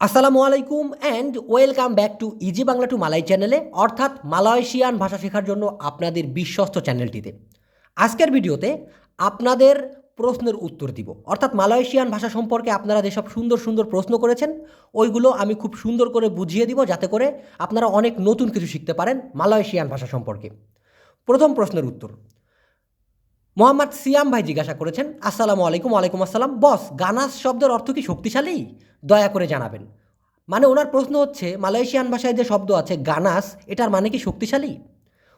আসসালামু আলাইকুম and welcome back to easy Bangla to Malay চ্যানেলে অর্থাৎ মালয়েশিয়ান ভাষা শেখার জন্য আপনাদের বিশ্বস্ত চ্যানেলটিতে আজকের ভিডিওতে আপনাদের প্রশ্নের উত্তর দিব। অর্থাৎ মালয়েশিয়ান ভাষা সম্পর্কে আপনারা যেসব সুন্দর সুন্দর প্রশ্ন করেছেন, ওইগুলো আমি খুব সুন্দর করে বুঝিয়ে দিব যাতে করে আপনারা অনেক নতুন কিছু শিখতে পারেন মালয়েশিয়ান ভাষা সম্পর্কে। প্রথম প্রশ্নের উত্তর মোহাম্মদ সিয়াম ভাই জিজ্ঞাসা করেছেন, আসসালামু আলাইকুম, ওয়ালাইকুম আসসালাম। বস, গানাস শব্দের অর্থ কি শক্তিশালী? দয়া করে জানাবেন। মানে ওনার প্রশ্ন হচ্ছে, মালয়েশিয়ান ভাষায় যে শব্দ আছে গানাস, এটার মানে কি শক্তিশালী?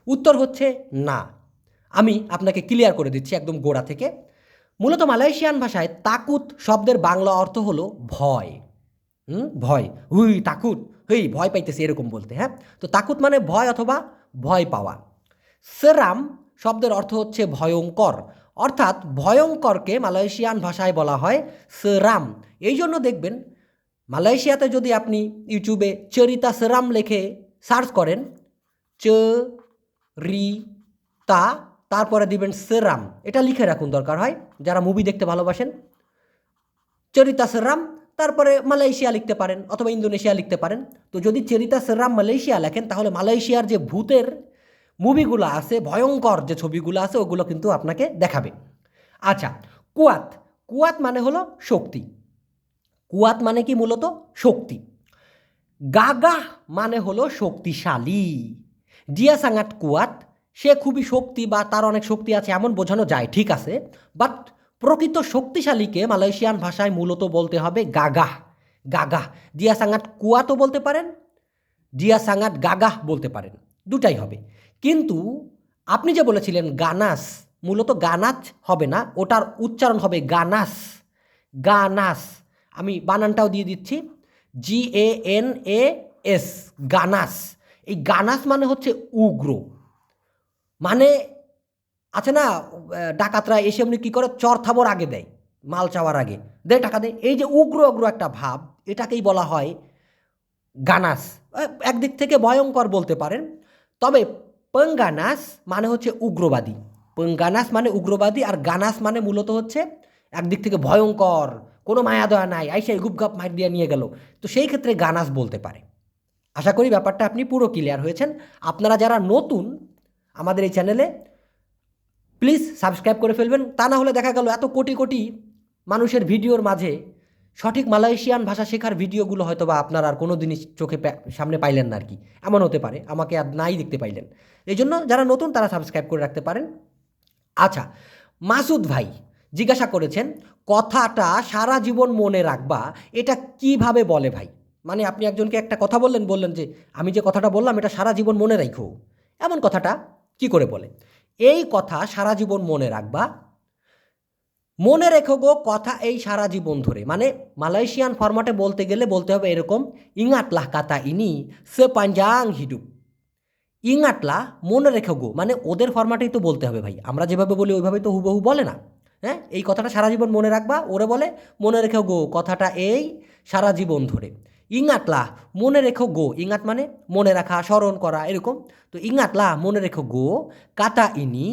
উত্তর হচ্ছে না। আমি আপনাকে ক্লিয়ার করে দিচ্ছি একদম গোড়া থেকে। মূলত মালয়েশিয়ান ভাষায় তাকুত শব্দের বাংলা অর্থ হলো ভয়। হুম? ভয়। হুই, তাকুত। হুই, ভয় পাইতেছি এরকম বলতে হ্যাঁ? তো তাকুত মানে ভয় অথবা ভয় পাওয়া। সেরাম শব্দের অর্থ হচ্ছে ভয়ঙ্কর। অর্থাৎ ভয়ঙ্করকে মালয়েশিয়ান ভাষায় বলা হয় সেরাম। এই জন্য দেখবেন, মালয়েশিয়াতে যদি আপনি ইউটিউবে চরিতা সেরাম লেখে সার্চ করেন, চ, রি, তা, তারপরে দিবেন সেরাম। এটা লিখে রাখুন দরকার হয়, যারা মুভি দেখতে ভালোবাসেন। চরিতা সেরাম, তারপরে মালয়েশিয়া লিখতে পারেন অথবা ইন্দোনেশিয়া লিখতে পারেন। তো যদি চরিতা সেরাম মালয়েশিয়া লেখেন, তাহলে মালয়েশিয়ার যে ভূতের মুভিগুলো আছে, ভয়ঙ্কর যে ছবিগুলো আছে, ওগুলো কিন্তু আপনাকে দেখাবে। আচ্ছা কুয়াত। কুয়াত মানে হলো শক্তি। কুয়াত মানে কি মূলত? শক্তি। গাগা মানে হলো শক্তিশালী। জিয়া সাঙ্গাত কুয়াত, সে খুবই শক্তি বা তার অনেক শক্তি আছে এমন বোঝানো যায়, ঠিক আছে। বাট প্রকৃত শক্তিশালীকে মালয়েশিয়ান ভাষায় মূলত বলতে হবে গাগা। গাগা। জিয়া সাঙ্গাত কুয়াতও বলতে পারেন, জিয়া সাঙ্গাত গাগাহ বলতে পারেন। দুটাই হবে। কিন্তু আপনি যে বলেছিলেন গানাস, মূলত গানাচ হবে না, ওটার উচ্চারণ হবে গানাস গানাস। আমি বানানটাও দিয়ে দিচ্ছি G A N A S ganache. এই গানাস মানে হচ্ছে উগ্র। মানে আছে না ডাকাতরা এসে এমনি কী করে, চর থাবর আগে দেয়, মাল চাওয়ার আগে। দে টাকা দে এই যে উগ্র উগ্র একটা ভাব, এটাকেই বলা হয় গানাস। একদিক থেকে ভয়ঙ্কর বলতে পারেন। তবে পঙ্গানাস মানে হচ্ছে উগ্রবাদী। পঙ্গানাস মানে উগ্রবাদী আর গানাস মানে মূলত হচ্ছে একদিক থেকে ভয়ঙ্কর, কোনো মায়া দয়া নাই, আইসা গুপগাপ মার দিয়ে নিয়ে গেল। তো সেই ক্ষেত্রে গানাস বলতে পারে। আশা করি ব্যাপারটা আপনি পুরো ক্লিয়ার হয়েছেন। আপনারা যারা নতুন আমাদের এই চ্যানেলে প্লিজ সাবস্ক্রাইব করে ফেলবেন। তা না হলে দেখা গেল এত কোটি কোটি মানুষের ভিডিওর মাঝে সঠিক মালয়েশিয়ান ভাষা শেখার ভিডিওগুলো হয়তো বা আপনার আর কোনো জিনিস চোখে সামনে পাইলেন না আর কি। এমন হতে পারে, আমাকে আর নাই দেখতে পাইলেন। এই জন্য যারা নতুন, তারা সাবস্ক্রাইব করে রাখতে পারেন। আচ্ছা মাসুদ ভাই জিজ্ঞাসা করেছেন, কথাটা সারা জীবন মনে রাখবা, এটা কীভাবে বলে ভাই? মানে আপনি একজনকে একটা কথা বললেন বললেন যে, আমি যে কথাটা বললাম, এটা সারা জীবন মনে রাখো এমন কথাটা কি করে বলে? এই কথা সারা জীবন মনে রাখবা মনে রেখো গো, কথা এই সারা জীবন ধরে। মানে মালয়েশিয়ান ফরম্যাটে বলতে গেলে বলতে হবে এরকম ইঙাটলাহ কাতা ইনি সে পাঞ্জাং হিডুপ ইংআটলা মনে রেখো গো মানে ওদের ফরম্যাটেই তো বলতে হবে ভাই। আমরা যেভাবে বলি ওইভাবে তো হুবহু বলে না হ্যাঁ? এই কথাটা সারা জীবন মনে রাখবা, ওরে বলে, মনে রেখো গো, কথাটা এই সারা জীবন ধরে। ইঙাটলা মনে রেখো গো। ইঙাট মানে মনে রাখা, স্মরণ করা, এরকম। তো ইঙাটলা মনে রেখো গো, কাতা ইনি,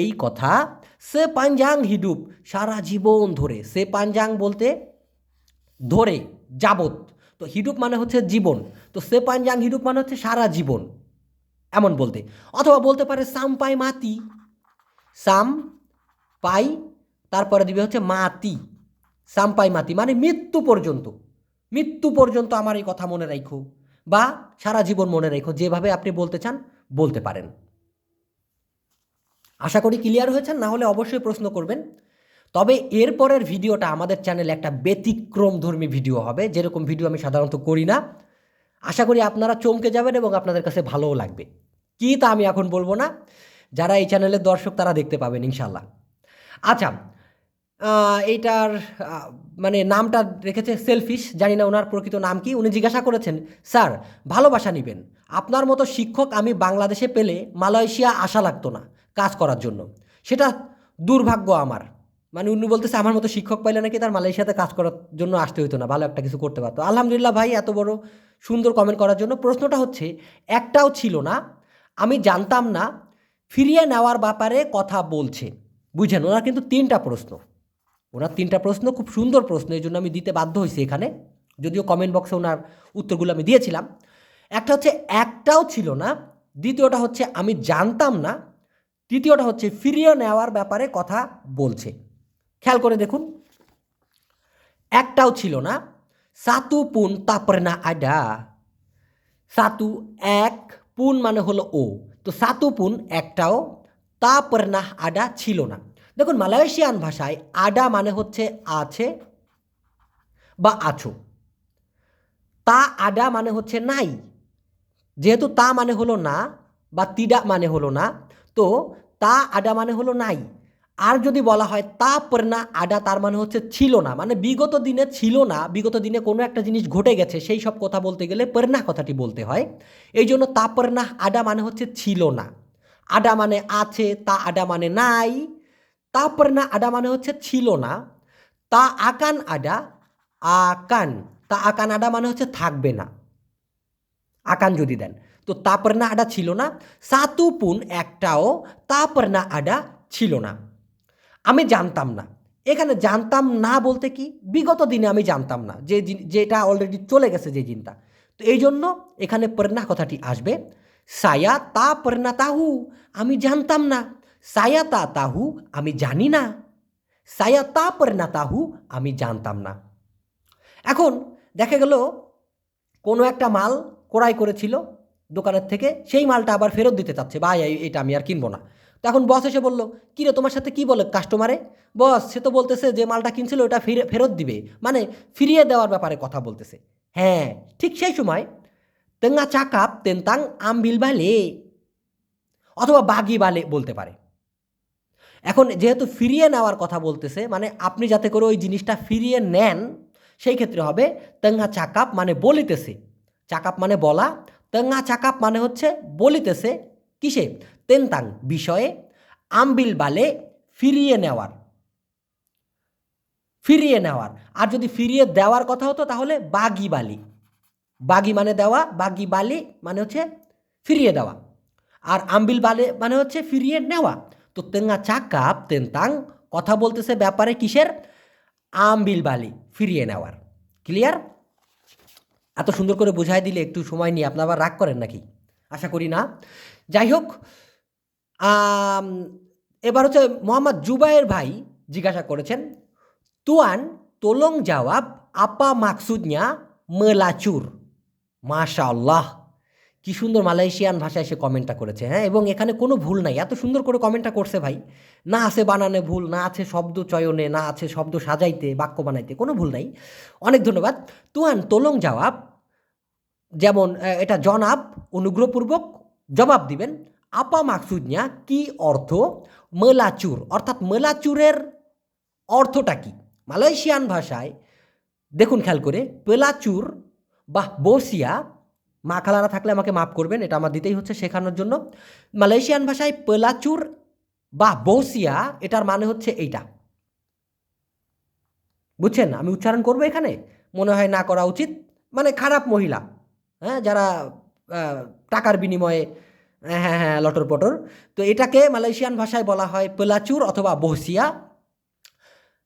এই কথা, সে পাঞ্জাং হিডুপ, সারা জীবন ধরে। সে পাঞ্জাং বলতে ধরে যাবত তো হিডুপ মানে হচ্ছে জীবন। তো সে পাঞ্জাং হিডুপ মানে হচ্ছে সারা জীবন, এমন বলতে। অথবা বলতে পারে সাম পাই মাতি। সাম পাই, তারপরে দিবে হচ্ছে মাতি। সাম পাই মাতি মানে মৃত্যু পর্যন্ত। মৃত্যু পর্যন্ত আমার এই কথা মনে রাখো বা সারা জীবন মনে রেখো, যেভাবে আপনি বলতে চান, বলতে পারেন। আশা করি ক্লিয়ার হয়েছেন? না হলে অবশ্যই প্রশ্ন করবেন। তবে এরপরের ভিডিওটা আমাদের চ্যানেলে একটা ব্যতিক্রমধর্মী ভিডিও হবে, যেরকম ভিডিও আমি সাধারণত করি না। আশা করি আপনারা চমকে যাবেন এবং আপনাদের কাছে ভালোও লাগবে। কি তা আমি এখন বলব না। যারা এই চ্যানেলের দর্শক, তারা দেখতে পাবেন ইনশাল্লাহ আচ্ছা এইটার মানে নামটা রেখেছে সেলফিশ জানি না ওনার প্রকৃত নাম কি, উনি জিজ্ঞাসা করেছেন, স্যার, ভালোবাসা নেবেন। আপনার মতো শিক্ষক আমি বাংলাদেশে পেলে মালয়েশিয়া আশা লাগতো না কাজ করার জন্য। সেটা দুর্ভাগ্য আমার। মানে উনি বলতেছে, আমার মতো শিক্ষক পাইলে নাকি তার মালয়েশিয়াতে কাজ করার জন্য আসতে হতো না, ভালো একটা কিছু করতে পারতো। আলহামদুলিল্লাহ ভাই, এত বড় সুন্দর কমেন্ট করার জন্য। প্রশ্নটা হচ্ছে, একটাও ছিল না, আমি জানতাম না, ফিরিয়ে নেওয়ার ব্যাপারে কথা বলছে। বুঝেন, ওনার কিন্তু তিনটা প্রশ্ন। ওনার তিনটা প্রশ্ন খুব সুন্দর প্রশ্ন, এই জন্য আমি দিতে বাধ্য হয়েছি এখানে। যদিও কমেন্ট বক্সে ওনার উত্তরগুলো আমি দিয়েছিলাম। একটা হচ্ছে, একটাও ছিল না। দ্বিতীয়টা হচ্ছে, আমি জানতাম না। তৃতীয়টা হচ্ছে, ফিরিয়ে নেওয়ার ব্যাপারে কথা বলছে। খেয়াল করে দেখুন। একটাও ছিল না। সাতু পুন তারপরে না আডা সাতু এক, পুন মানে হলো ও। তো সাতু পুন একটাও তারপর না আডা ছিল না। দেখুন, মালয়েশিয়ান ভাষায় আডা মানে হচ্ছে আছে বা আছো। তা আডা মানে হচ্ছে নাই। যেহেতু তা মানে হলো না বা তিডা মানে হলো না, তো তা আডা মানে হলো নাই। আর যদি বলা হয় তা না আডা, তার মানে হচ্ছে ছিল না। মানে বিগত দিনে ছিল না, বিগত দিনে কোনো একটা জিনিস ঘটে গেছে, সেই সব কথা বলতে গেলে পর্না কথাটি বলতে হয়। এই জন্য তা না আডা মানে হচ্ছে ছিল না। আডা মানে আছে, তা আডা মানে নাই। তা না আডা মানে হচ্ছে ছিল না, তা আকান আডা আকান, তা আকান আডা মানে হচ্ছে থাকবে না। আকান যদি দেন, তো তারপর না আডা ছিল না, সাতু পুন একটাও তারপর না আডা ছিল না। আমি জানতাম না। এখানে জানতাম না বলতে কি? বিগত দিনে আমি জানতাম না, যে যেটা অলরেডি চলে গেছে যে জিনটা। তো এই জন্য এখানে পর্না কথাটি আসবে, সায়া তা পর্না তাহু, আমি জানতাম না। সায়া তা তাহু আমি জানি না সায়া তা পর্না তাহু আমি জানতাম না এখন দেখা গেল কোনো একটা মাল ক্রয় করেছিল দোকানের থেকে সেই মালটা আবার ফেরত দিতে চাচ্ছে ভাই এটা আমি আর কিনবো না তখন বস এসে বলল কিরে তোমার সাথে কি বলে কাস্টমারে বস সে তো বলতেছে যে মালটা কিনছিল ওটা ফিরে ফেরত দিবে মানে ফিরিয়ে দেওয়ার ব্যাপারে কথা বলতেছে হ্যাঁ ঠিক সেই সময় তেঙ্গা চাকাপ তেন্তাং আমবিল বালে অথবা বাগি বালে বলতে পারে এখন যেহেতু ফিরিয়ে নেওয়ার কথা বলতেছে মানে আপনি যাতে করে ওই জিনিসটা ফিরিয়ে নেন, সেই ক্ষেত্রে হবে তেঙ্গা চাকাপ মানে বলিতেছে। চাকাপ মানে বলা। তেঙ্গা চাকাপ মানে হচ্ছে বলিতেছে কিসে? তেন্তাং বিষয়ে আমবিল বালে ফিরিয়ে নেওয়ার। ফিরিয়ে নেওয়ার। আর যদি ফিরিয়ে দেওয়ার কথা হতো তাহলে বাগি বালি। বাগি মানে দেওয়া, বাগি বালি মানে হচ্ছে ফিরিয়ে দেওয়া। আর আম্বিল বালে মানে হচ্ছে ফিরিয়ে নেওয়া। তো তেঙ্গা চাকাপ, তেন্তাং, কথা বলতেছে ব্যাপারে কিসের? আম্বিল বালি, ফিরিয়ে নেওয়ার। ক্লিয়ার এত সুন্দর করে বুঝাই দিলে একটু সময় নিয়ে আপনি আবার রাগ করেন নাকি? আশা করি না। যাই হোক এবার হচ্ছে মোহাম্মদ জুবাইর ভাই জিজ্ঞাসা করেছেন, তুয়ান, তোলং জবাব আপা মাকসুদnya মেলাচুর? মাশা আল্লাহ কি সুন্দর মালয়েশিয়ান ভাষায় সে কমেন্টটা করেছে হ্যাঁ? এবং এখানে কোনো ভুল নাই। এত সুন্দর করে কমেন্টটা করছে ভাই। না আছে বানানে ভুল, না আছে শব্দ চয়নে, না আছে শব্দ সাজাইতে, বাক্য বানাইতে, কোনো ভুল নাই। অনেক ধন্যবাদ। তুয়ান, তোলং জবাব। যেমন এটা জনাব, অনুগ্রহপূর্বক জবাব দিবেন। আপা মাকসুদnya কি অর্থ? মেলাচুর, অর্থাৎ মেলাচুরের অর্থটা কি? মালয়েশিয়ান ভাষায়, দেখুন খেয়াল করে, পেলাচুর বা বসিয়া মা খালারা থাকলে আমাকে মাফ করবেন, এটা আমার দিতেই হচ্ছে শেখানোর জন্য। মালয়েশিয়ান ভাষায় পেলাচুর বা বসিয়া এটার মানে হচ্ছে এইটা। বুঝছেন? আমি উচ্চারণ করব এখানে? মনে হয় না করা উচিত। মানে খারাপ মহিলা হ্যাঁ যারা টাকার বিনিময়ে হ্যাঁ হ্যাঁ হ্যাঁ লটর পটর। তো এটাকে মালয়েশিয়ান ভাষায় বলা হয় পেলাচুর অথবা বসিয়া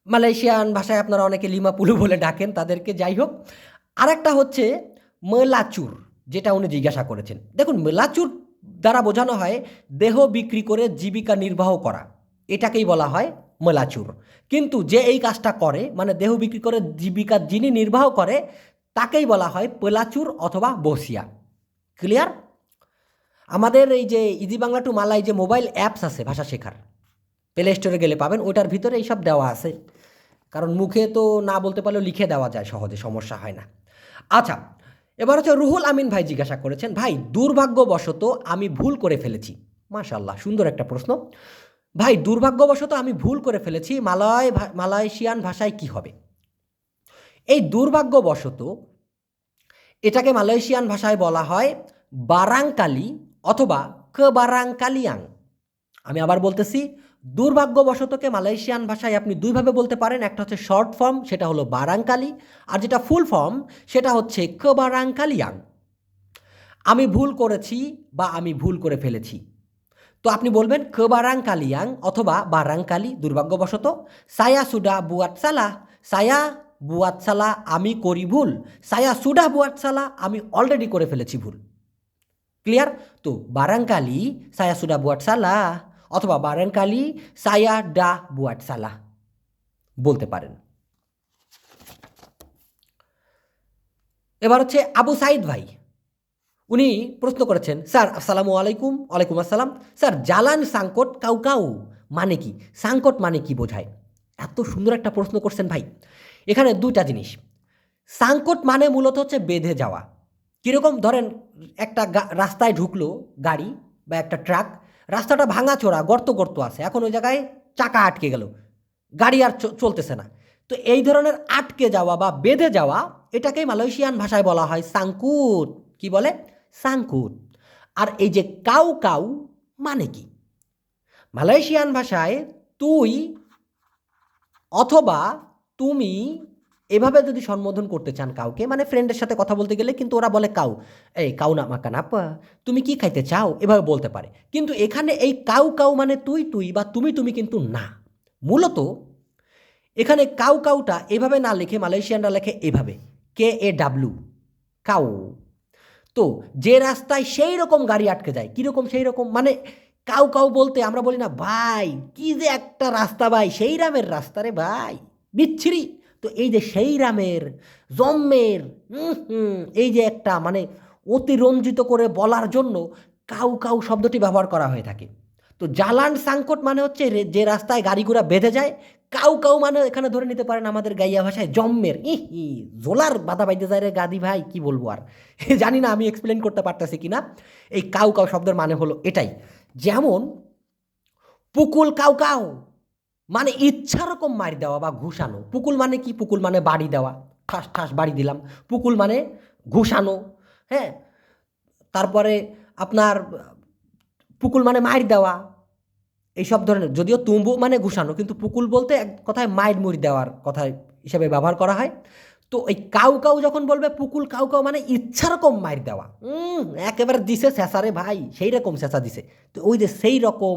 মালয়েশিয়ান ভাষায় আপনারা অনেকে লিমা পুলু বলে ডাকেন তাদেরকে, যাই হোক। আরেকটা হচ্ছে মেলাচুর। যেটা উনি জিজ্ঞাসা করেছেন। দেখুন মেলাচুর দ্বারা বোঝানো হয় দেহ বিক্রি করে জীবিকা নির্বাহ করা। এটাকেই বলা হয় মেলাচুর। কিন্তু যে এই কাজটা করে মানে দেহ বিক্রি করে জীবিকা যিনি নির্বাহ করে, তাকেই বলা হয় পেলাচুর অথবা বসিয়া। ক্লিয়ার? আমাদের এই যে ইজি বাংলা টু মালাই যে মোবাইল অ্যাপস আছে ভাষা শেখার, প্লে স্টোরে গেলে পাবেন, ওইটার ভিতরে এইসব দেওয়া আছে। কারণ মুখে তো না বলতে পারলেও লিখে দেওয়া যায়, সহজে সমস্যা হয় না। আচ্ছা এবার হচ্ছে রুহুল আমিন ভাই জিজ্ঞাসা করেছেন, ভাই, দুর্ভাগ্যবশত আমি ভুল করে ফেলেছি? মাশাল্লাহ সুন্দর একটা প্রশ্ন। ভাই, দুর্ভাগ্যবশত আমি ভুল করে ফেলেছি, মালয় মালয়েশিয়ান ভাষায় কি হবে? এই দুর্ভাগ্যবশত এটাকে মালয়েশিয়ান ভাষায় বলা হয় বারাংকালি অথবা কেবারাংকালিয়াং। আমি আবার বলতেছি দুর্ভাগ্যবশতকে মালয়েশিয়ান ভাষায় আপনি দুইভাবে বলতে পারেন, একটা হচ্ছে শর্ট ফর্ম সেটা হলো বারাঙ্কালি আর যেটা ফুল ফর্ম সেটা হচ্ছে কেবারাংকালিয়াং আমি ভুল করেছি বা আমি ভুল করে ফেলেছি। তো আপনি বলবেন কেবারাং কালিয়াং অথবা বারাঙ্কালি দুর্ভাগ্যবশত। সায়া সুডা বুয়াত সালাহ সায়া বুয়াত সালা আমি করি ভুল, সায়া সুডা বুয়াত সালা আমি অলরেডি করে ফেলেছি ভুল। ক্লিয়ার তো বারাঙ্কালি সায়া সুডা বুয়াট সালা। অথবা বারাংকালি সায়া, ডা, বুয়াট সালা বলতে পারেন। এবার হচ্ছে আবু সাইদ ভাই, উনি প্রশ্ন করেছেন, স্যার, আসসালামু আলাইকুম, ওয়ালাইকুম আসসালাম। স্যার জালান সাংকট কাউ কাউ মানে কি? সাংকট মানে কি বোঝায়? এত সুন্দর একটা প্রশ্ন করছেন ভাই। এখানে দুটা জিনিস। সাংকট মানে মূলত হচ্ছে বেঁধে যাওয়া। কীরকম ধরেন একটা রাস্তায় ঢুকলো গাড়ি বা একটা ট্রাক রাস্তাটা ভাঙাচোরা গর্ত গর্ত আছে। এখন ওই জায়গায় চাকা আটকে গেল। গাড়ি আর চলতেছে না। তো এই ধরনের আটকে যাওয়া বা বেঁধে যাওয়া, এটাকেই মালয়েশিয়ান ভাষায় বলা হয় সাংকুট কি বলে? সাংকুট আর এই যে কাউ কাউ মানে কি? মালয়েশিয়ান ভাষায় তুই অথবা তুমি এভাবে যদি সম্বোধন করতে চান কাউকে মানে ফ্রেন্ডের সাথে কথা বলতে গেলে কিন্তু ওরা বলে কাউ। এই কাউ না মাকান আপা, তুমি কি খাইতে চাও? এভাবে বলতে পারে। কিন্তু এখানে এই কাউ কাউ মানে তুই তুই বা তুমি তুমি কিন্তু না। মূলত এখানে কাউ, কাউটা এভাবে না লিখে, মালয়েশিয়ানরা লেখে এভাবে। কে এ ডাব্লু কাউ। তো যে রাস্তায় সেই রকম গাড়ি আটকে যায় কীরকম সেই রকম? মানে কাউ কাউ বলতে আমরা বলি না, ভাই, কি যে একটা রাস্তা ভাই, সেই রামের রাস্তা রে ভাই, বিচ্ছিরি। তো এই যে সেই রামের হুম, এই যে একটা মানে অতিরঞ্জিত করে বলার জন্য কাউ কাউ শব্দটি ব্যবহার করা হয়ে থাকে। তো জালান সাংকট মানে হচ্ছে যে রাস্তায় গাড়িগুড়া বেঁধে যায় কাউ কাউ মানে এখানে ধরে নিতে পারেন আমাদের গাইয়া ভাষায় জম্মের। ই জোলার বাধা বাইতে যায় রে গাদি ভাই কি বলব আর? জানি না আমি এক্সপ্লেন করতে পারতেছি কি না এই কাউ কাউ শব্দের মানে হলো এটাই। যেমন পুকুল কাউ কাউ মানে ইচ্ছা রকম মার দেওয়া বা ঘুষানো। পুকুল মানে কি? পুকুল মানে বাড়ি দেওয়া। ঠাস ঠাস বাড়ি দিলাম। পুকুল মানে ঘুষানো হ্যাঁ? তারপরে আপনার পুকুল মানে মার দেওয়া, এইসব ধরনের। যদিও তুম্বু মানে ঘুষানো, কিন্তু পুকুল বলতে এক কথায় মাইর মুড়ি দেওয়ার কথা হিসেবে ব্যবহার করা হয়। তো এই কাউ কাউ যখন বলবে, পুকুল কাউ কাউ মানে ইচ্ছা রকম মাইর দেওয়া। একেবারে দিছে শেষারে, ভাই। সেই রকম শেষা দিছে। তো ওই যে সেই রকম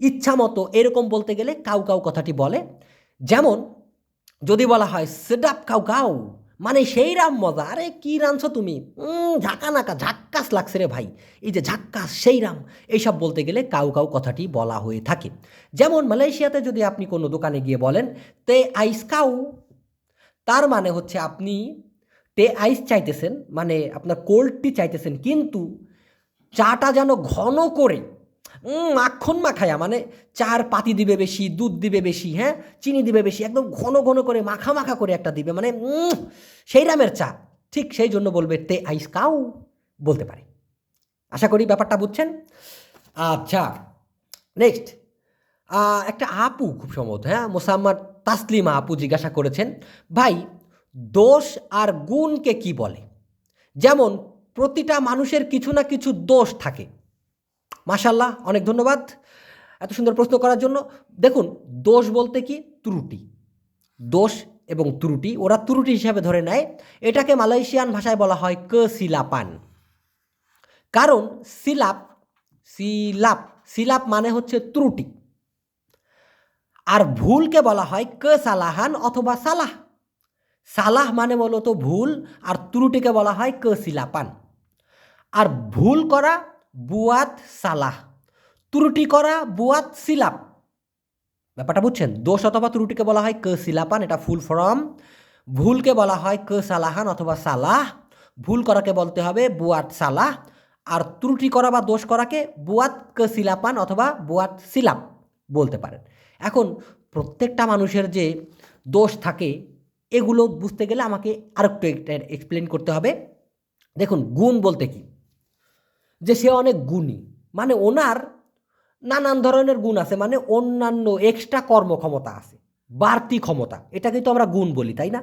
ইচ্ছা মতো এরকম বলতে গেলে কাউ কাউ কথাটি বলে। যেমন যদি বলা হয় সেডাপ কাউ কাউ মানে সেই রাম মজা। আরে কি রাঁধছো তুমি? ঝাঁকা নাকা, ঝাক্কাস লাগছে রে ভাই। এই যে ঝাক্কাস, সেই রাম। এইসব বলতে গেলে কাউ কাউ কথাটি বলা হয়ে থাকে। যেমন মালয়েশিয়াতে যদি আপনি কোনো দোকানে গিয়ে বলেন, তে আইস কাউ। তার মানে হচ্ছে আপনি তে আইস চাইতেছেন মানে আপনার কোল্ড টি চাইতেছেন, কিন্তু চাটা যেন ঘন করে মাখন মাখায়া মানে চার পাতি দিবে বেশি, দুধ দিবে বেশি হ্যাঁ? চিনি দিবে বেশি, একদম ঘন ঘন করে মাখা মাখা করে একটা দিবে মানে সেই রামের চা। ঠিক সেই জন্য বলবে, তে আইস কাউ? বলতে পারে। আশা করি ব্যাপারটা বুঝছেন? আচ্ছা নেক্সট একটা আপু খুব সম্ভবত হ্যাঁ? মোসাম্মদ তাসলিমা আপু জিজ্ঞাসা করেছেন, ভাই, দোষ আর গুণকে কি বলে? যেমন, প্রতিটা মানুষের কিছু না কিছু দোষ থাকে। মাশাল্লাহ অনেক ধন্যবাদ এত সুন্দর প্রশ্ন করার জন্য। দেখুন, দোষ বলতে কি? ত্রুটি। দোষ এবং ত্রুটি, ওরা ত্রুটি হিসাবে ধরে নেয়। এটাকে মালয়েশিয়ান ভাষায় বলা হয় ক সিলাপান কারণ সিলাপ সিলাপ সিলাপ মানে হচ্ছে ত্রুটি। আর ভুলকে বলা হয় ক সালাহান অথবা সালাহ। সালাহ মানে মূলত ভুল, আর ত্রুটিকে বলা হয় ক সিলাপান আর ভুল করা বুয়াত সালাহ। ত্রুটি করা বুয়াত সিলাপ। ব্যাপারটা বুঝছেন? দোষ অথবা ত্রুটিকে বলা হয় ক সিলাপান, এটা ফুল ফর্ম। ভুলকে বলা হয় ক সালাহান অথবা সালাহ। ভুল করাকে বলতে হবে বুয়াত সালাহ। আর ত্রুটি করা বা দোষ করাকে বুয়াত ক সিলাপান অথবা বুয়াত সিলাপ বলতে পারেন। এখন প্রত্যেকটা মানুষের যে দোষ থাকে, এগুলো বুঝতে গেলে আমাকে আরেকটু এক্সপ্লেন করতে হবে। দেখুন, গুণ বলতে কি? যে সে অনেক গুণী। মানে ওনার নানান ধরনের গুণ আছে মানে অন্যান্য এক্সট্রা কর্মক্ষমতা আছে, বাড়তি ক্ষমতা। এটা কিন্তু আমরা গুণ বলি, তাই না?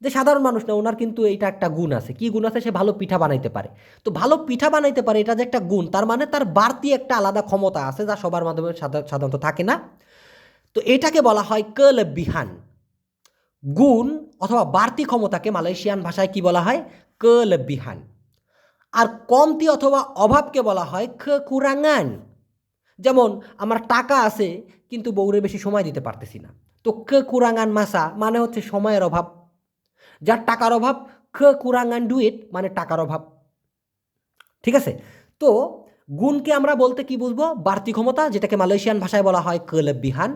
যে সাধারণ মানুষ না, ওনার কিন্তু এইটা একটা গুণ আছে। কি গুণ আছে? সে ভালো পিঠা বানাইতে পারে। তো ভালো পিঠা বানাইতে পারে, এটা যে একটা গুণ, তার মানে তার বাড়তি একটা আলাদা ক্ষমতা আছে যা সবার মাধ্যমে সাধা- সাধারণত থাকে না। তো এটাকে বলা হয় কল বিহান। গুণ অথবা বাড়তি ক্ষমতাকে মালয়েশিয়ান ভাষায় কি বলা হয়? কল বিহান। আর কমতি অথবা অভাবকে বলা হয় খ কুরাঙ্গান যেমন, আমার টাকা আছে, কিন্তু বউরে বেশি সময় দিতে পারতেছি না। তো ক কুরাঙ্গান মাসা মানে হচ্ছে সময়ের অভাব। যার টাকার অভাব, খ কুরাঙ্গান ডুয়েট মানে টাকার অভাব। ঠিক আছে? তো গুণকে আমরা বলতে কি বুঝব? বাড়তি ক্ষমতা, যেটাকে মালয়েশিয়ান ভাষায় বলা হয় বিহান।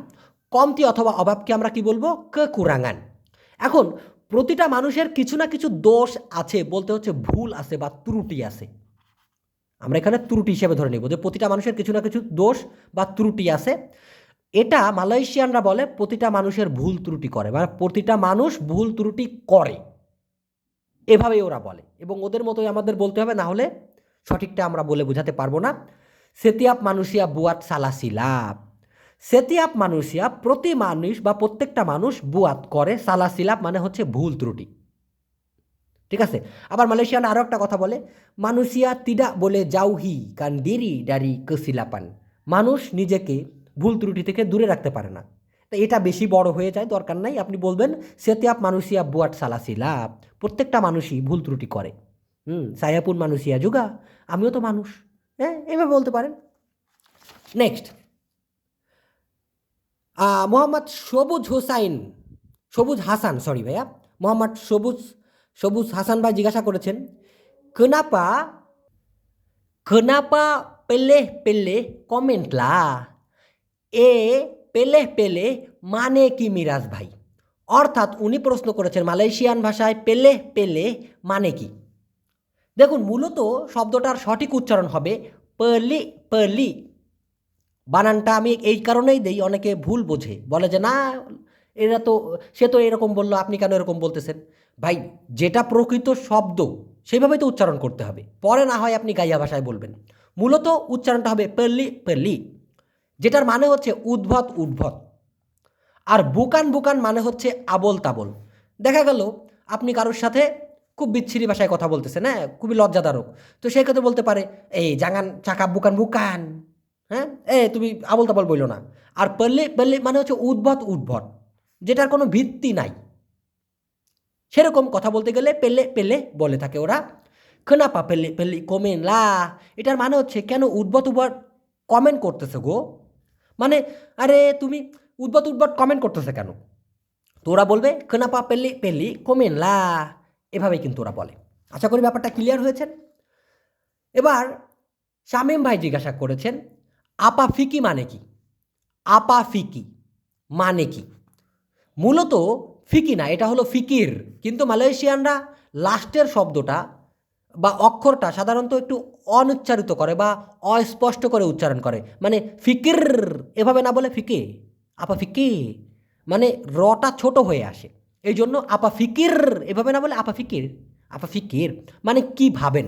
কমতি অথবা অভাবকে আমরা কি বলব? ক কুরাঙ্গান এখন প্রতিটা মানুষের কিছু না কিছু দোষ আছে, বলতে হচ্ছে ভুল আছে বা ত্রুটি আছে। আমরা এখানে ত্রুটি হিসেবে ধরে নিব যে প্রতিটা মানুষের কিছু না কিছু দোষ বা ত্রুটি আছে। এটা মালয়েশিয়ানরা বলে প্রতিটা মানুষের ভুল ত্রুটি করে মানে প্রতিটা মানুষ ভুল ত্রুটি করে। এভাবেই ওরা বলে, এবং ওদের মতোই আমাদের বলতে হবে, না হলে সঠিকটা আমরা বলে বোঝাতে পারব না। সেতিয়াপ মানুষিয়া বুয়াত সালাসিলাপ। সেতিয়াপ মানুষিয়া প্রতি মানুষ বা প্রত্যেকটা মানুষ বুয়াত করে সালা সালাসিলাপ মানে হচ্ছে ভুল ত্রুটি। ঠিক আছে? আবার মালয়েশিয়ান আরও একটা কথা বলে, মানুষিয়া তিডা বলে জাউহি কান ডিরি কসিলাপান। মানুষ নিজেকে ভুল ত্রুটি থেকে দূরে রাখতে পারে না। তো এটা বেশি বড় হয়ে যায়, দরকার নাই। আপনি বলবেন সেতিয়াপ মানুষিয়া বুয়াট সালা সালাসিলাপ। প্রত্যেকটা মানুষই ভুল ত্রুটি করে। হুম সায়াপুর মানুষিয়া যুগা, আমিও তো মানুষ। হ্যাঁ এভাবে বলতে পারেন। নেক্সট মোহাম্মদ সবুজ হোসাইন, সবুজ হাসান সরি ভাইয়া। মোহাম্মদ সবুজ সবুজ হাসান ভাই জিজ্ঞাসা করেছেন, কেনাপা কেনাপা পেলে পেলে কমেন্টলা এ পেলে পেলে মানে কি মিরাজ ভাই? অর্থাৎ উনি প্রশ্ন করেছেন মালয়েশিয়ান ভাষায় পেলে পেলে মানে কি। দেখুন, মূলত শব্দটার সঠিক উচ্চারণ হবে পলি পলি। বানানটা আমি এই কারণেই দেই, অনেকে ভুল বোঝে। বলে যে, না, এরা তো, সে তো এরকম বলল, আপনি কেন এরকম বলতেছেন? ভাই, যেটা প্রকৃত শব্দ সেইভাবেই তো উচ্চারণ করতে হবে। পরে না হয় আপনি গাইয়া ভাষায় বলবেন। মূলত উচ্চারণটা হবে পেল্লি পেল্লি যেটার মানে হচ্ছে উদ্ভট উদ্ভট আর বুকান বুকান মানে হচ্ছে আবল তাবল। দেখা গেল, আপনি কারোর সাথে খুব বিচ্ছিরি ভাষায় কথা বলতেছেন হ্যাঁ? খুবই লজ্জাদারক। তো সেই কথা বলতে পারে, এই জাঙ্গান, চাকা, বুকান বুকান। হ্যাঁ? এ, তুমি আবল তাবল বলল না। আর পারলে পল্লি মানে হচ্ছে উদ্ভট উদ্ভট। যেটার কোনো ভিত্তি নাই। সেরকম কথা বলতে গেলে পেলে পেলে বলে থাকে ওরা। কেনাপা পেলে, পেলি কমেন লা। এটার মানে হচ্ছে কেন উদ্ভট উদ্ভট কমেন্ট করতেছে গো? মানে আরে তুমি উদ্ভট উদ্ভট কমেন্ট করতেছে কেন? তো ওরা বলবে কেনাপা পেলি পেলি কমেন লা। এভাবেই কিন্তু ওরা বলে। আশা করি ব্যাপারটা ক্লিয়ার হয়েছেন এবার শামীম ভাই জিজ্ঞাসা করেছেন আপা ফিকি মানে কি? আপা ফিকি মানে কি? মূলত ফিকি না, এটা হলো ফিকির। কিন্তু মালয়েশিয়ানরা লাস্টের শব্দটা বা অক্ষরটা সাধারণত একটু অনুচ্চারিত করে বা অস্পষ্ট করে উচ্চারণ করে। মানে ফিকির, এভাবে না বলে ফিকে, আপা ফিকে। মানে রটা ছোট হয়ে আসে। এই জন্য আপা ফিকির, এভাবে না বলে আপা ফিকির আপা ফিকির। মানে কি ভাবেন?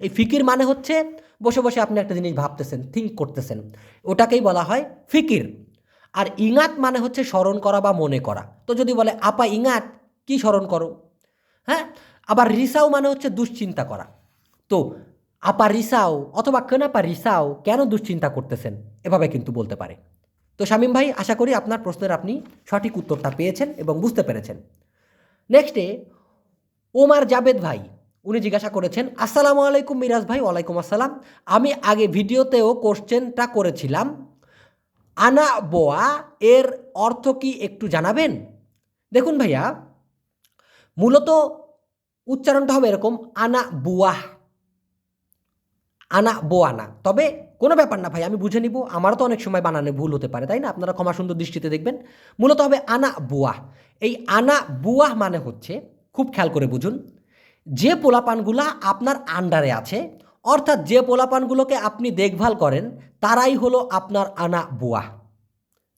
এই ফিকির মানে হচ্ছে বসে বসে আপনি একটা জিনিস ভাবতেছেন থিঙ্ক করতেছেন। ওটাকেই বলা হয় ফিকির। আর ইঙাত মানে হচ্ছে স্মরণ করা বা মনে করা। তো যদি বলে, আপা ইঙাত, কি স্মরণ করো? হ্যাঁ? আবার রিসাও মানে হচ্ছে দুশ্চিন্তা করা। তো, আপা রিসাও অথবা, কেন কেনাপা রিসাও? কেন দুশ্চিন্তা করতেছেন? এভাবে কিন্তু বলতে পারে। তো শামীম ভাই, আশা করি আপনার প্রশ্নের আপনি সঠিক উত্তরটা পেয়েছেন এবং বুঝতে পেরেছেন। নেক্সটে ওমার জাবেদ ভাই উনি জিজ্ঞাসা করেছেন, আসসালামু আলাইকুম মিরাজ ভাই, ওয়ালাইকুম আসসালাম। আমি আগে ভিডিওতেও কোশ্চেনটা করেছিলাম। আনা বোয়া, এর অর্থ কি একটু জানাবেন? দেখুন ভাইয়া, মূলত উচ্চারণটা হবে এরকম, আনা বুয়াহ আনা বোয়ানা তবে কোনো ব্যাপার না ভাই, আমি বুঝে নিব। আমারও তো অনেক সময় বানানে ভুল হতে পারে, তাই না? আপনারা ক্ষমা সুন্দর দৃষ্টিতে দেখবেন। মূলত হবে আনা বুয়াহ এই আনা বুয়াহ মানে হচ্ছে, খুব খেয়াল করে বুঝুন যে পোলাপানগুলা আপনার আন্ডারে আছে, অর্থাৎ যে পোলাপানগুলোকে আপনি দেখভাল করেন, তারাই হলো আপনার আনা বুয়া।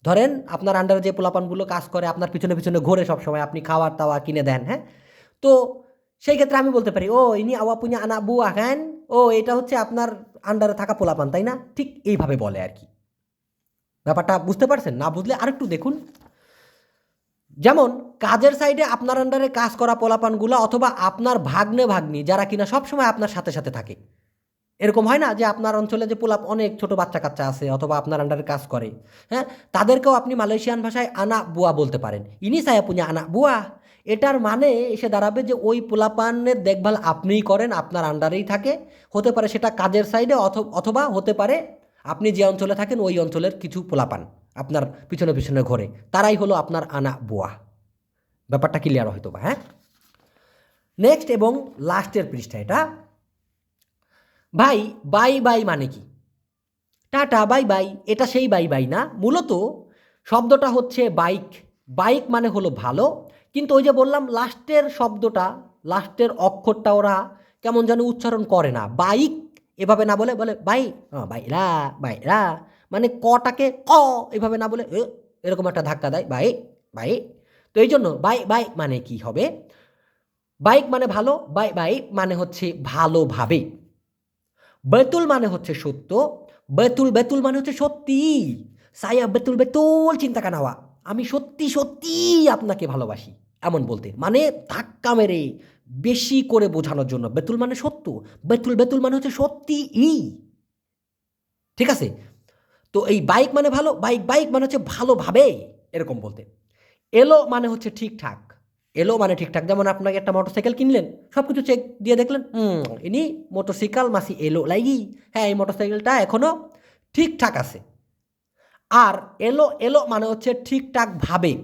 ধরেন আপনার আন্ডারে যে পোলাপানগুলো কাজ করে, আপনার পিছনে পিছনে ঘোরে সবসময়, আপনি খাওয়ার দাওয়া কিনে দেন হ্যাঁ? তো সেই ক্ষেত্রে আমি বলতে পারি, ও, ইনি আওয়া পুña আনা বুয়া হ্যান ও, এটা হচ্ছে আপনার আন্ডারে থাকা পোলাপান, তাই না? ঠিক এইভাবে বলে আর কি। ব্যাপারটা বুঝতে পারছেন? না বুঝলে আরেকটু দেখুন। যেমন, কাজের সাইডে আপনার আন্ডারে কাজ করা পোলাপানগুলো অথবা আপনার ভাগ্নে ভাগ্নি যারা কিনা সবসময় আপনার সাথে সাথে থাকে। এরকম হয় না যে আপনার অঞ্চলে যে পোলাপ অনেক ছোট বাচ্চা কাচ্চা আছে অথবা আপনার আন্ডারে কাজ করে হ্যাঁ? তাদেরকেও আপনি মালয়েশিয়ান ভাষায় আনা বুয়া বলতে পারেন। ইনি সায়া পুña আনা বুয়া। এটার মানে এসে দাঁড়াবে যে ওই পোলাপানের দেখভাল আপনিই করেন, আপনার আন্ডারেই থাকে। হতে পারে সেটা কাজের সাইডে অথবা হতে পারে আপনি যে অঞ্চলে থাকেন ওই অঞ্চলের কিছু পোলাপান। আপনার পিছনে পিছনে ঘোরে। তারাই হলো আপনার আনা বোয়া। ব্যাপারটা ক্লিয়ার হয়তো বা হ্যাঁ? নেক্সট এবং লাস্টের পৃষ্ঠা এটা। ভাই, বাই বাই মানে কি? টাটা, বাই বাই। এটা সেই বাই বাই না। মূলত শব্দটা হচ্ছে বাইক বাইক মানে হলো ভালো। কিন্তু ওই যে বললাম লাস্টের শব্দটা লাস্টের অক্ষরটা ওরা কেমন যেন উচ্চারণ করে না। বাইক এভাবে না বলে বলে, বাই হ্যাঁ বাইরা বাইরা মানে কটাকে ক এভাবে না বলে এরকম একটা ধাক্কা দেয়, বাই বাই। তো এই জন্য বাই বাই মানে কি হবে? বাইক মানে ভালো, বাই বাই মানে হচ্ছে ভালোভাবে। বেতুল মানে হচ্ছে সত্য, বেতুল বেতুল মানে হচ্ছে সত্যি। সায়া বেতুল বেতুল চিন্তা কানাওয়া আমি সত্যি সত্যি আপনাকে ভালোবাসি, এমন বলতে। মানে ধাক্কা মেরে বেশি করে বোঝানোর জন্য। বেতুল মানে সত্য, বেতুল বেতুল মানে হচ্ছে সত্যি। ই ঠিক আছে? তো এই বাইক মানে ভালো বাইক বাইক মানে হচ্ছে ভালোভাবে এরকম বলতে। এলো মানে হচ্ছে ঠিকঠাক। এলো মানে ঠিকঠাক। যেমন আপনাকে একটা মোটরসাইকেল কিনলেন সব কিছু চেক দিয়ে দেখলেন, হুম, ইনি মোটরসাইকেল মাসি এলো লাগি হ্যাঁ এই মোটরসাইকেলটা এখনও ঠিকঠাক আছে। আর এলো এলো মানে হচ্ছে ঠিকঠাকভাবে।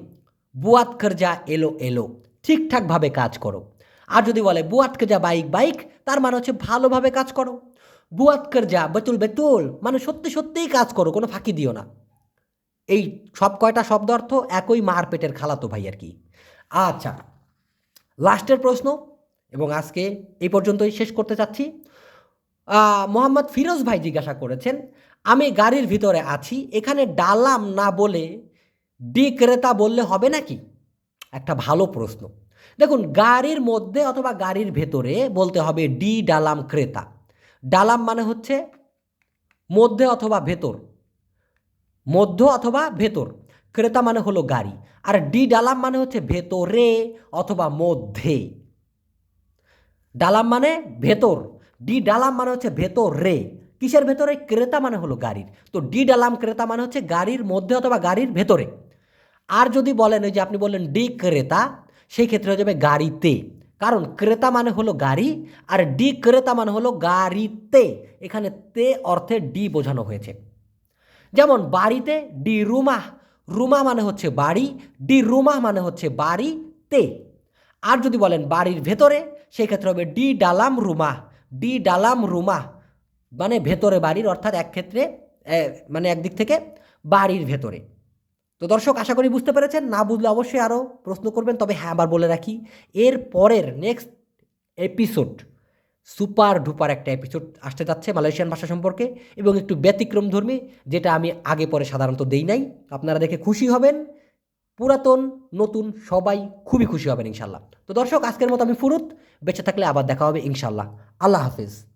বুয়াত যা এলো এলো, ঠিকঠাকভাবে কাজ করো। আর যদি বলে বুয়াত যা বাইক বাইক তার মানে হচ্ছে ভালোভাবে কাজ করো। বুয়াত যা, বেতুল বেতুল। মানে সত্যি সত্যিই কাজ করো, কোনো ফাঁকি দিও না। এই সব কয়টা শব্দ অর্থ? একই মার পেটের খালাতো ভাই আর কি। আচ্ছা লাস্টের প্রশ্ন, এবং আজকে এই পর্যন্তই শেষ করতে চাচ্ছি। মোহাম্মদ ফিরোজ ভাই জিজ্ঞাসা করেছেন, আমি গাড়ির ভিতরে আছি, এখানে ডালাম না বলে ডি ক্রেতা বললে হবে নাকি? একটা ভালো প্রশ্ন। দেখুন, গাড়ির মধ্যে অথবা গাড়ির ভেতরে বলতে হবে ডি ডালাম ক্রেতা। ডালাম মানে হচ্ছে মধ্যে অথবা ভেতর। মধ্য অথবা ভেতর। ক্রেতা মানে হলো গাড়ি। আর ডি ডালাম মানে হচ্ছে ভেতরে অথবা মধ্যে। ডালাম মানে ভেতর। ডি ডালাম মানে হচ্ছে ভেতরে। কিসের ভেতরে? ক্রেতা মানে হলো গাড়ির। তো ডি ডালাম ক্রেতা মানে হচ্ছে গাড়ির মধ্যে অথবা গাড়ির ভেতরে। আর যদি বলেন ওই যে আপনি বললেন ডি ক্রেতা, সেই ক্ষেত্রে হয়ে যাবে গাড়িতে। কারণ ক্রেতা মানে হলো গাড়ি আর ডি ক্রেতা মানে হলো গাড়িতে। এখানে তে অর্থে ডি বোঝানো হয়েছে। যেমন বাড়িতে ডি রুমা রুমা মানে হচ্ছে বাড়ি, ডি রুমা মানে হচ্ছে বাড়িতে। আর যদি বলেন বাড়ির ভেতরে, সেই ক্ষেত্রে হবে ডি ডালাম রুমা, ডি ডালাম রুমা। মানে ভেতরে বাড়ির অর্থাৎ এক ক্ষেত্রে মানে একদিক থেকে বাড়ির ভেতরে। তো দর্শক, আশা করি বুঝতে পেরেছেন। না বুঝলে অবশ্যই আরও প্রশ্ন করবেন, তবে হ্যাঁ আবার বলে রাখি, এর পরের নেক্সট এপিসোড সুপার ডুপার একটা এপিসোড আসতে যাচ্ছে মালয়েশিয়ান ভাষা সম্পর্কে এবং একটু ব্যতিক্রমধর্মী, যেটা আমি আগে পরে সাধারণত দেই নাই। আপনারা দেখে খুশি হবেন, পুরাতন, নতুন, সবাই খুবই খুশি হবেন ইনশাল্লাহ। তো দর্শক, আজকের মতো আমি ফুরুত। বেঁচে থাকলে আবার দেখা হবে ইনশাল্লাহ। আল্লাহ হাফিজ।